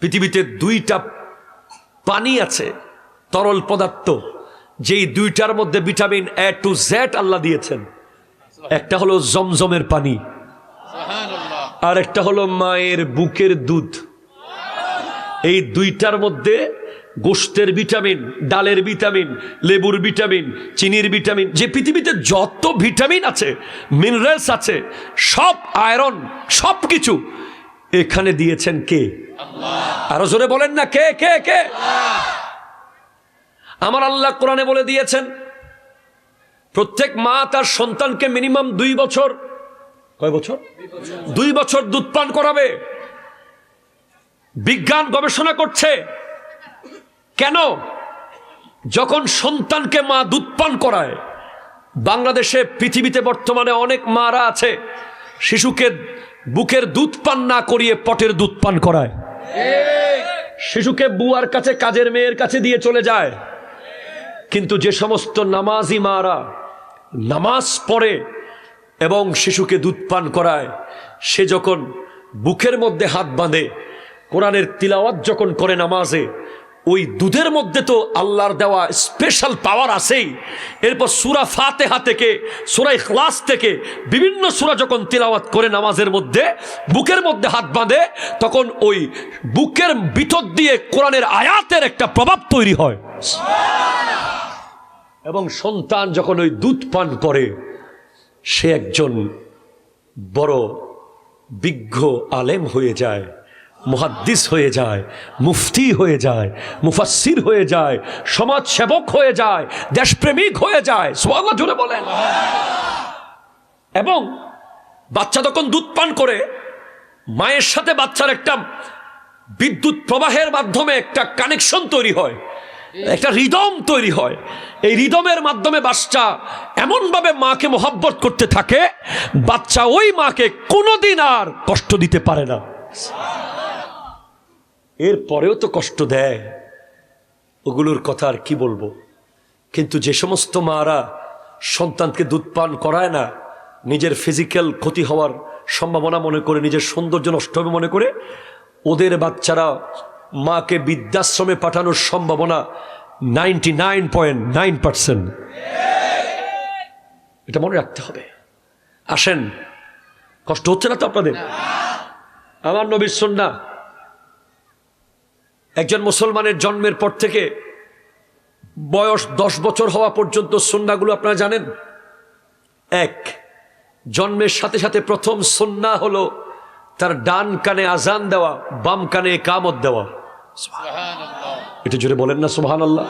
পৃথিবীতে দুইটা পানি আছে তরল পদার্থ যেই দুইটার মধ্যে ভিটামিন এ টু জেড আল্লাহ দিয়েছেন। একটা হলো জমজমের পানি আর একটা হলো মায়ের বুকের দুধ। এই দুইটার মধ্যে গোষ্ঠের ভিটামিন ডালের ভিটামিন লেবুর ভিটামিন চিনির ভিটামিন যে পৃথিবীতে যত ভিটামিন আছে মিনারেলস আছে সব আয়রন সব কিছু এখানে দিয়েছেন কে? আরও জোরে বলেন না, কে কে কে? আমার আল্লাহ কোরআনে বলে দিয়েছেন, প্রত্যেক মা তার সন্তানকে মিনিমাম দুই বছর, কয় বছর? দুই বছর দুধ পান করাবে, বিজ্ঞান গবেষণা করছে। কেন? যখন সন্তানকে মা দুধ পান করায়, বাংলাদেশে পৃথিবীতে বর্তমানে অনেক মারা আছে, শিশুকে বুকের দুধ পান না করিয়ে পটের দুধ পান করায়। শিশুকে বুয়ার কাছে, কাজের মেয়ের কাছে দিয়ে চলে যায়। কিন্তু যে সমস্ত নামাজি মারা নামাজ পড়ে এবং শিশুকে দুধ পান করায়, সে যখন বুকের মধ্যে হাত বাঁধে, কোরআনের তিলাওয়াত যখন করে নামাজে ওই দুধের মধ্যে তো আল্লাহর দেওয়া স্পেশাল পাওয়ার আছেই। এরপর সুরা ফাতেহা থেকে সুরাই ক্লাস থেকে বিভিন্ন সুরা যখন তিলাওয়াত করে নামাজের মধ্যে, বুকের মধ্যে হাত বাঁধে, তখন ওই বুকের ভিতর দিয়ে কোরআনের আয়াতের একটা প্রভাব তৈরি হয়। এবং সন্তান যখন ওই দুধ পান করে, সে একজন বড় বিজ্ঞ আলেম হয়ে যায়। মুহাদ্দিস হয়ে যায়, মুফতি হয়ে যায় মুফাসির হয়ে যায় সমাজ সেবক হয়ে যায়, দেশপ্রেমিক হয়ে যায়। সোয়াল্লাহ জুড়ে বলেন। এবং বাচ্চা তখন দুধ পান করে, মায়ের সাথে বাচ্চার একটা বিদ্যুৎ প্রবাহের মাধ্যমে একটা কানেকশন তৈরি হয়, একটা রিদম তৈরি হয়। এই রিদমের মাধ্যমে বাচ্চা এমনভাবে মাকে মোহাব্বত করতে থাকে, বাচ্চা ওই মাকে কোনোদিন আর কষ্ট দিতে পারে না। এর পরেও তো কষ্ট দেয়। ওগুলোর কথা আর কি বলব? কিন্তু যে সমস্ত মারা সন্তানকে দুধ পান করায় না নিজের ফিজিক্যাল ক্ষতি হওয়ার সম্ভাবনা মনে করে নিজের সৌন্দর্য নষ্ট হবে মনে করে ওদের বাচ্চারা মাকে বৃদ্ধাশ্রমে পাঠানোর সম্ভাবনা ninety nine point nine percent এটা মনে রাখতে হবে। আসেন কষ্ট হচ্ছে না তো আপনাদের? আমার নবীর সন্না একজন মুসলমানের জন্মের পর থেকে বয়স দশ বছর হওয়া পর্যন্ত সন্নাগুলো আপনারা জানেন? এক জন্মের সাথে সাথে প্রথম সন্না হল তার ডান কানে আজান দেওয়া বাম কানে কামত দেওয়া। এটা জুড়ে বলেন না সুহান আল্লাহ